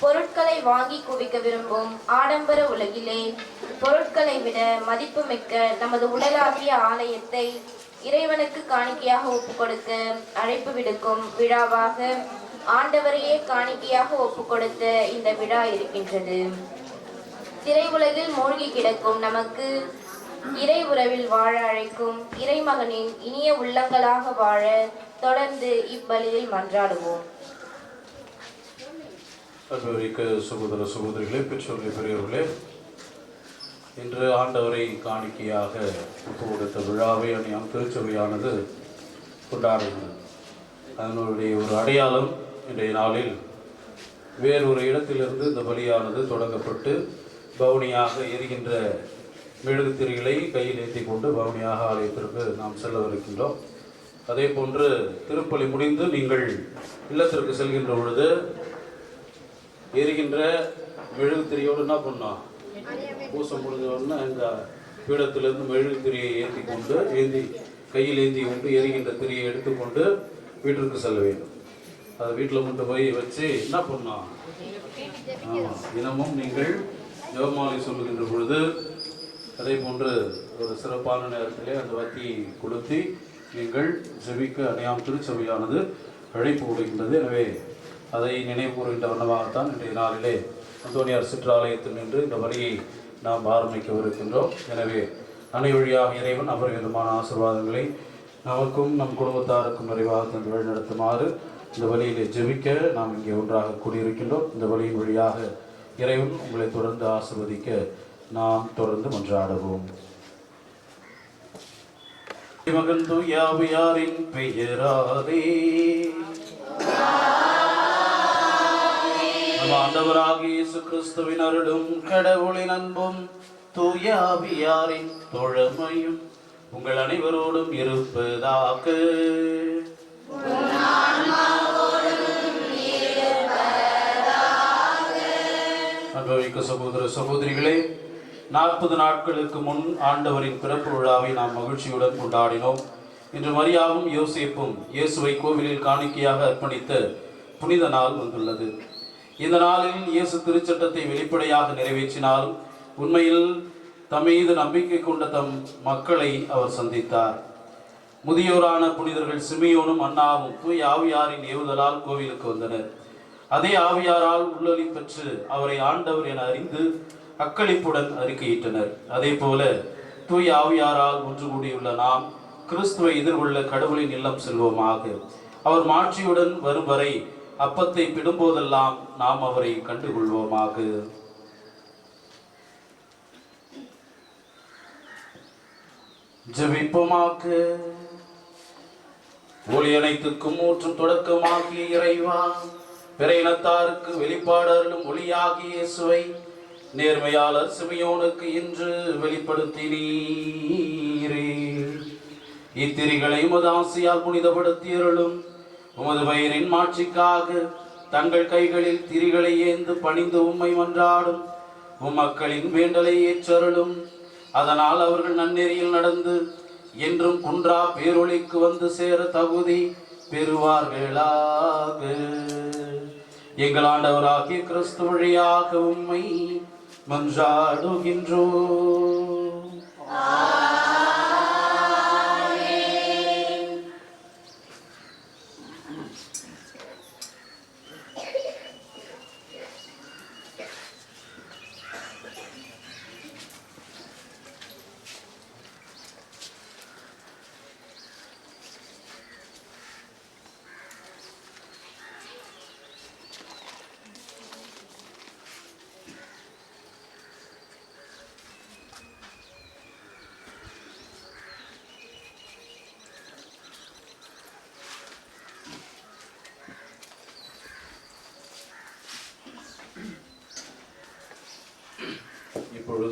பொருட்களை வாங்கி குவிக்க விரும்பும் ஆடம்பர உலகிலே பொருட்களை விட மதிப்புமிக்க நமது உடலாகிய ஆலயத்தை இறைவனுக்கு காணிக்கையாக ஒப்புக்கொடுக்க அழைப்பு விடுக்கும் விழாவாக ஆண்டவரையே காணிக்கையாக ஒப்புக்கொடுத்த இந்த விழா இருக்கின்றது. திரையுலகில் மூழ்கி கிடக்கும் நமக்கு இறை உறவில் வாழ அழைக்கும் இறைமகனின் இனிய உள்ளங்களாக வாழ தொடர்ந்து இப்பலியில் மன்றாடுவோம். அன்பரிக்க சகோதர சகோதரிகளே பெற்றோர்களே பெரியவர்களே இன்று ஆண்டவரை காணிக்கையாக கொடுத்த விழாவை அணியாம் திருச்சபையானது கொண்டாடுகிறது. அதனுடைய ஒரு அடையாளம் இன்றைய நாளில் வேறொரு இடத்திலிருந்து இந்த பலியானது தொடங்கப்பட்டு பவுனியாக எரிகின்ற மெழுகுத்திரிகளை கையில் ஏற்றி கொண்டு பவுனியாக ஆலயத்திற்கு நாம் செல்லவிருக்கின்றோம். அதே போன்று திருப்பலி முடிந்து நீங்கள் இல்லத்திற்கு செல்கின்ற பொழுது எரிகின்ற மெழுகுத்திரியோடு என்ன பண்ணோம்? பூசம் முடிஞ்ச உடனே எங்க பீடத்திலிருந்து மெழுகுத்திரியை ஏற்றி கொண்டு ஏந்தி கையில் ஏந்தி கொண்டு எரிகின்ற திரியை எடுத்துக்கொண்டு வீட்டிற்கு செல்ல வேண்டும். அதை வீட்டில் கொண்டு போய் வச்சு என்ன பண்ணோம்? ஆமாம் தினமும் நீங்கள் ஜெவமாலை சொல்லுகின்ற பொழுது அதே போன்று ஒரு சிறப்பான நேரத்திலே அந்த வத்தியை கொளுத்தி நீங்கள் ஜெபிக்க அணியாம் திருச்சபையானது அழைப்பு விடுகின்றது. எனவே அதை நினைவுகூறுகின்ற வண்ணமாகத்தான் இன்றைய நாளிலே அந்தோனியார் சிற்றாலயத்தில் நின்று இந்த வழியை நாம் ஆரம்பிக்கவிருக்கின்றோம். எனவே அணை வழியாக இறைவன் அபரிவிதமான ஆசீர்வாதங்களை நமக்கும் நம் குடும்பத்தாருக்கும் நிறைவாக தந்து வழிநடத்துமாறு இந்த வழியிலே ஜெபிக்க நாம் இங்கே ஒன்றாக கூடியிருக்கின்றோம். இந்த வழியின் வழியாக இறைவன் உங்களை தொடர்ந்து ஆசிர்வதிக்க நாம் தொடர்ந்து மன்றாடுவோம். மகன் தூயாவியாரின் பெயராதே நம் இயேசு கிறிஸ்துவின் அருளும் கடவுளின் அன்பும் தூயாவியாரின் தொழமையும் உங்கள் அனைவரோடும் இருப்பதாக. அனுபவிக்க சகோதர சகோதரிகளே நாற்பது நாட்களுக்கு முன் ஆண்டவரின் பிறப்பு விழாவை நாம் மகிழ்ச்சியுடன் கொண்டாடினோம். இன்று மரியாவும் யோசிப்பும் இயேசுவை கோவிலில் காணிக்கையாக அர்ப்பணித்த புனித நாள் வந்துள்ளது. இந்த நாளில் இயேசு திருச்சட்டத்தை வெளிப்படையாக நிறைவேற்றினாலும் உண்மையில் தம்மீது நம்பிக்கை கொண்ட தம் மக்களை அவர் சந்தித்தார். முதியோரான புனிதர்கள் சிமியோனும் அண்ணாவும் தூய் ஆவியாரின் ஏவுதலால் கோவிலுக்கு வந்தனர். அதே ஆவியாரால் உள்ளொலி பெற்று அவரை ஆண்டவர் என அறிந்து அக்களிப்புடன் அறிக்கையிட்டனர். அதே போல தூய் ஆவியாரால் ஒன்று கூடியுள்ள நாம் கிறிஸ்துவை எதிர்கொள்ள கடவுளின் இல்லம் செல்வோமாக. அவர் மாட்சியுடன் வரும் வரை அப்பத்தை பிடும்போதெல்லாம் நாம் அவரை கண்டுகொள்வோமாக. ஜபிப்போமாக. ஒளி அனைத்துக்கும் ஊற்றும் தொடக்கமாகிய இறைவா பிற இனத்தாருக்கு வெளிப்பாடர்களும் ஒளியாகிய சுவை நேர்மையாளர் சிமியோனுக்கு இன்று வெளிப்படுத்தினீரே. இத்திரிகளை மதாசியால் ஆசையால் புனிதப்படுத்தியருளும் உமது பயிரின் மாட்சிக்காக தங்கள் கைகளில் திரிகளை ஏந்து பணிந்து உம்மை மன்றாடும். உம் மக்களின் வேண்டலை ஏற்றருளும். அதனால் அவர்கள் நன்னெறியில் நடந்து என்றும் குன்றா பேரொழிக்கு வந்து சேர தகுதி பெறுவார்களாக. எங்கள் ஆண்டவராகிய கிறிஸ்து வழியாக உம்மை மன்றாடுகின்றோம்.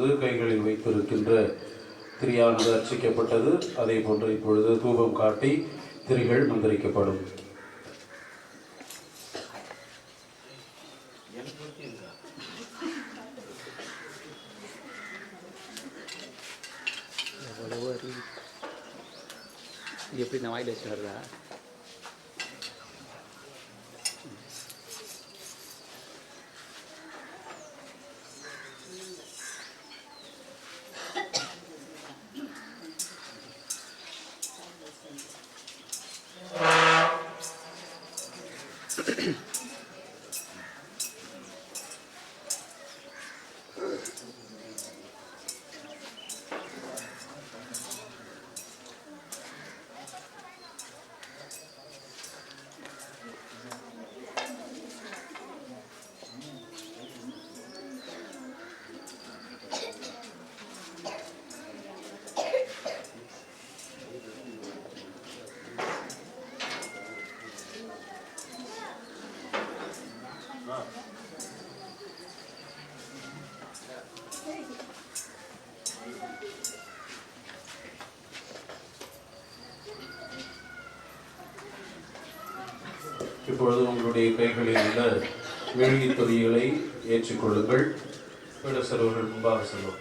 இப்பொழுது கைகளில் வைத்திருக்கின்ற திரியானது அர்ச்சிக்கப்பட்டது. அதே போன்று இப்பொழுது தூபம் காட்டி திரிகள் மந்திரிக்கப்படும். எப்படி நான் வாயில் வச்சு வர்றா えっ? இப்பொழுது உங்களுடைய கைகளில் உள்ள மெழுகி தொதிகளை ஏற்றுக்கொள்ளுங்கள் சர்வர்கள் முன்பாக செல்வோம்.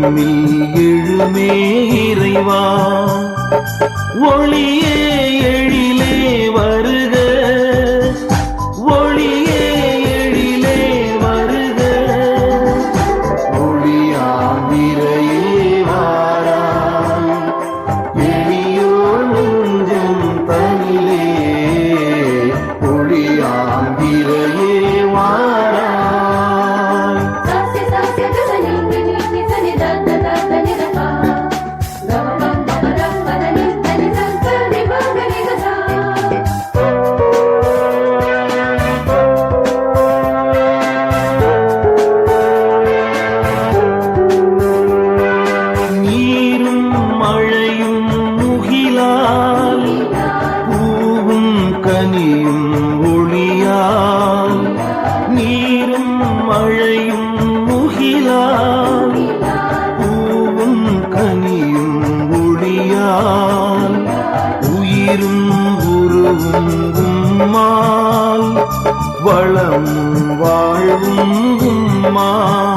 நம்மில் எழுமே இறைவா. ஒளியே মা